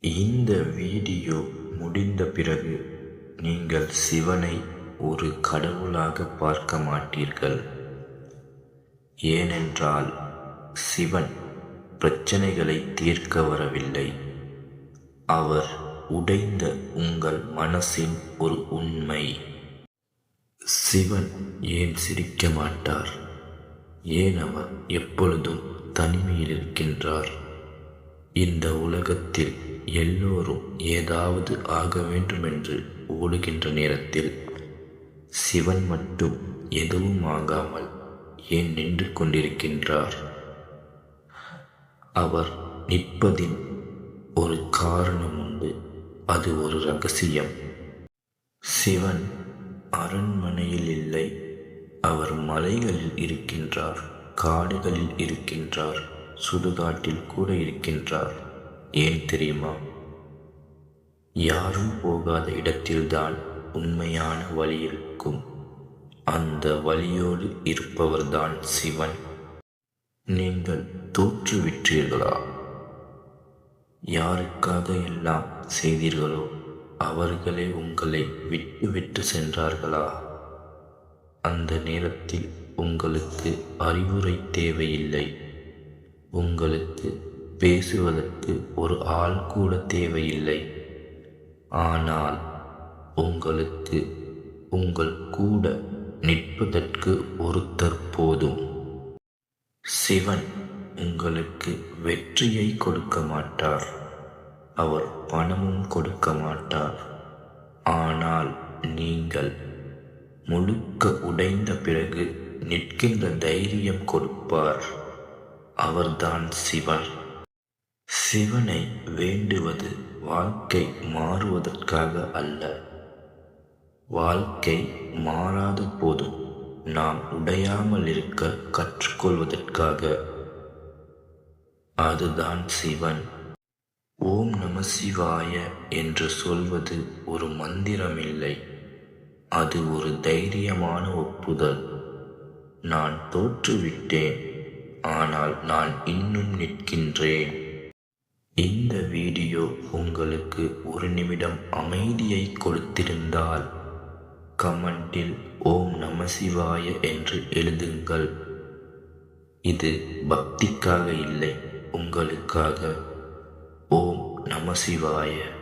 இந்த வீடியோ முடிந்த பிறகு நீங்கள் சிவனை ஒரு கடவுளாக பார்க்க மாட்டீர்கள். ஏனென்றால் சிவன் பிரச்சனைகளை தீர்க்க வரவில்லை. அவர் உடைந்த உங்கள் மனசின் ஒரு உண்மை. சிவன் ஏன் சிரிக்க மாட்டார்? ஏன் அவர் எப்பொழுதும் தனிமையில் இருக்கின்றார்? இந்த உலகத்தில் எல்லோரும் ஏதாவது ஆக வேண்டுமென்று ஓடுகின்ற நேரத்தில் சிவன் மட்டும் எதுவும் ஆகாமல் ஏன் நின்று கொண்டிருக்கின்றார்? அவர் நிற்பதின் ஒரு காரணம் உண்டு. அது ஒரு ரகசியம். சிவன் அரண்மனையில் இல்லை அவர் மலைகளில் இருக்கின்றார் காடுகளில் இருக்கின்றார். சுடுகாட்டில் கூட இருக்கின்றார். ஏன் தெரியுமா? யாரும் போகாத இடத்தில்தான் உண்மையான வழி இருக்கும். அந்த வழியோடு இருப்பவர்தான் சிவன். நீங்கள் தோற்றுவிட்டீர்களா யாருக்காக எல்லாம் செய்தீர்களோ அவர்களே உங்களை விட்டு விட்டு சென்றார்களா? அந்த நேரத்தில் உங்களுக்கு அறிவுரை தேவையில்லை. உங்களுக்கு பேசுவதற்கு ஒரு ஆள் கூட தேவையில்லை. ஆனால் உங்களுக்கு உங்கள் கூட நிற்பதற்கு ஒருத்தர் போதும். சிவன் உங்களுக்கு வெற்றியை கொடுக்க மாட்டார். அவர் பணமும் கொடுக்க மாட்டார். ஆனால் நீங்கள் முழுக்க உடைந்த பிறகு நிற்கின்ற தைரியம் கொடுப்பார். அவர்தான் சிவன். சிவனை வேண்டுவது வாழ்க்கை மாறுவதற்காக அல்ல. வாழ்க்கை மாறாத போதும். நாம் உடையாமல் இருக்க கற்றுக்கொள்வதற்காக. அதுதான் சிவன். ஓம் நம சிவாய என்று சொல்வது ஒரு மந்திரமில்லை. அது ஒரு தைரியமான ஒப்புதல். நான் தோற்றுவிட்டேன். ஆனால் நான் இன்னும் நிற்கின்றேன். இந்த வீடியோ உங்களுக்கு ஒரு நிமிடம் அமைதியை கொடுத்திருந்தால் கமெண்டில் ஓம் நம சிவாய என்று எழுதுங்கள். இது பக்திக்காக இல்லை உங்களுக்காக. ஓம் நம சிவாய.